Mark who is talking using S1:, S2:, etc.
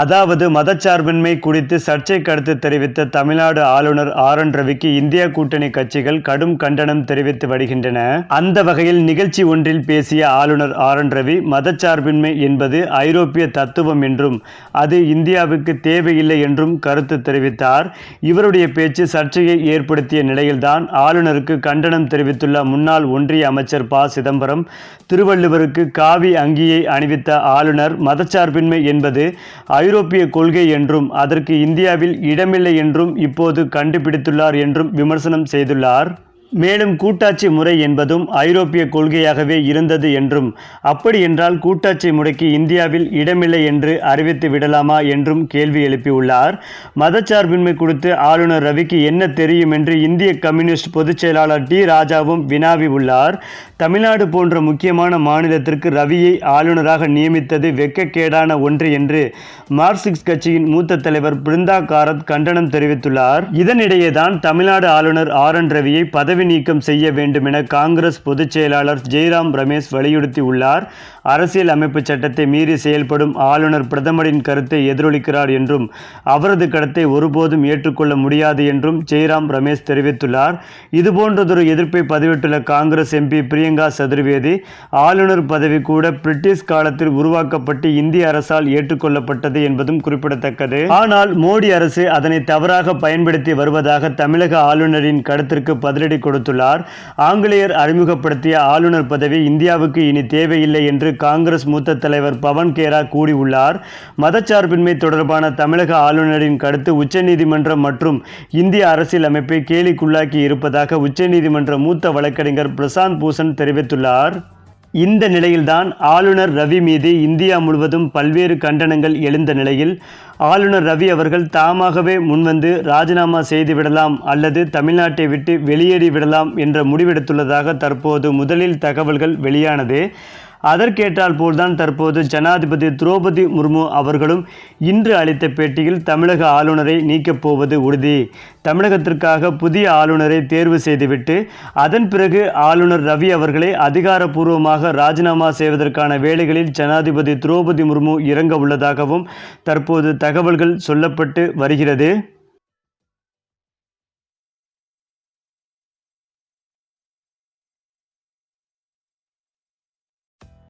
S1: அதாவது மதச்சார்பின்மை குறித்து சர்ச்சை கருத்து தெரிவித்த தமிழ்நாடு ஆளுநர் ஆர் என் ரவிக்கு இந்தியா கூட்டணி கட்சிகள் கடும் கண்டனம் தெரிவித்து வருகின்றன. அந்த வகையில் நிகழ்ச்சி ஒன்றில் பேசிய ஆளுநர் ஆர் என் ரவி மதச்சார்பின்மை என்பது ஐரோப்பிய தத்துவம் என்றும் அது இந்தியாவுக்கு தேவையில்லை என்றும் கருத்து தெரிவித்தார். இவருடைய பேச்சு சர்ச்சையை ஏற்படுத்திய நிலையில்தான் ஆளுநருக்கு கண்டனம் தெரிவித்துள்ள முன்னாள் ஒன்றிய அமைச்சர் ப. சிதம்பரம் திருவள்ளுவருக்கு காவி அங்கியை அணிவித்த ஆளுநர் மதச்சார்பின்மை என்பது ஐரோப்பிய கொள்கை என்றும் அதற்கு இந்தியாவில் இடமில்லை என்றும் இப்போது கண்டுபிடித்துள்ளார் என்றும் விமர்சனம் செய்துள்ளார். மேலும் கூட்டாட்சி முறை என்பதும் ஐரோப்பிய கொள்கையாகவே இருந்தது என்றும் அப்படி என்றால் கூட்டாட்சி முறைக்கு இந்தியாவில் இடமில்லை என்று அறிவித்து விடலாமா என்றும் கேள்வி எழுப்பியுள்ளார். மதச்சார்பின்மை குறித்து ஆளுநர் ரவிக்கு என்ன தெரியும் என்று இந்திய கம்யூனிஸ்ட் பொதுச் செயலாளர் டி. ராஜாவும் வினாவி உள்ளார். தமிழ்நாடு போன்ற முக்கியமான மாநிலத்திற்கு ரவியை ஆளுநராக நியமித்தது வெட்கக்கேடான ஒன்று என்று மார்க்சிஸ்ட் கட்சியின் மூத்த தலைவர் பிருந்தா காரத் கண்டனம் தெரிவித்துள்ளார். இதனிடையே தான் தமிழ்நாடு ஆளுநர் ஆர். என். ரவியை பதவி நீக்கம் செய்ய வேண்டும் என காங்கிரஸ் பொதுச் செயலாளர் ஜெய்ராம் ரமேஷ் வலியுறுத்தி உள்ளார் அரசியல் அமைப்பு சட்டத்தை மீறி செயல்படும் ஆளுநர் பிரதமரின் கருத்தை எதிரொலிக்கிறார் என்றும் அவரது கருத்தை ஒருபோதும் ஏற்றுக்கொள்ள முடியாது என்றும் ஜெய்ராம் ரமேஷ் தெரிவித்துள்ளார். இதுபோன்றதொரு எதிர்ப்பை பதிவிட்டுள்ள காங்கிரஸ் எம்பி பிரியங்கா சதுர்வேதி ஆளுநர் பதவி கூட பிரிட்டிஷ் காலத்தில் உருவாக்கப்பட்டு இந்திய அரசால் ஏற்றுக்கொள்ளப்பட்டது என்பதும் குறிப்பிடத்தக்கது. ஆனால் மோடி அரசு அதனை தவறாக பயன்படுத்தி வருவதாக தமிழக ஆளுநரின் கருத்திற்கு பதிலடி கொடுத்துள்ளார். ஆங்கிலேயர் அறிமுகப்படுத்திய ஆளுநர் பதவி இந்தியாவுக்கு இனி தேவையில்லை என்று காங்கிரஸ் மூத்த தலைவர் பவன் கேரா கூறியுள்ளார். மதச்சார்பின்மை தொடர்பான தமிழக ஆளுநரின் கருத்து உச்சநீதிமன்றம் மற்றும் இந்திய அரசியல் அமைப்பை கேலிக்குள்ளாக்கி இருப்பதாக உச்சநீதிமன்ற மூத்த வழக்கறிஞர் பிரசாந்த் பூஷன் தெரிவித்துள்ளார். இந்த நிலையில்தான் ஆளுநர் ரவி மீது இந்தியா முழுவதும் பல்வேறு கண்டனங்கள் எழுந்த நிலையில் ஆளுநர் ரவி அவர்கள் தாமாகவே முன்வந்து ராஜினாமா செய்துவிடலாம் அல்லது தமிழ்நாட்டை விட்டு வெளியேறி விடலாம் என்ற முடிவெடுத்துள்ளதாக தற்போது முதலில் தகவல்கள் வெளியானது. அதற்கேற்றால் போல்தான் தற்போது ஜனாதிபதி திரௌபதி முர்மு அவர்களும் இன்று அளித்த பேட்டியில் தமிழக ஆளுநரை நீக்கப் போவது உறுதி. தமிழகத்திற்காக புதிய ஆளுநரை தேர்வு செய்துவிட்டு அதன் பிறகு ஆளுநர் ரவி அவர்களை அதிகாரப்பூர்வமாக ராஜினாமா செய்வதற்கான வேலைகளில் ஜனாதிபதி திரௌபதி முர்மு இறங்க உள்ளதாகவும் தற்போது தகவல்கள் சொல்லப்பட்டு வருகிறது.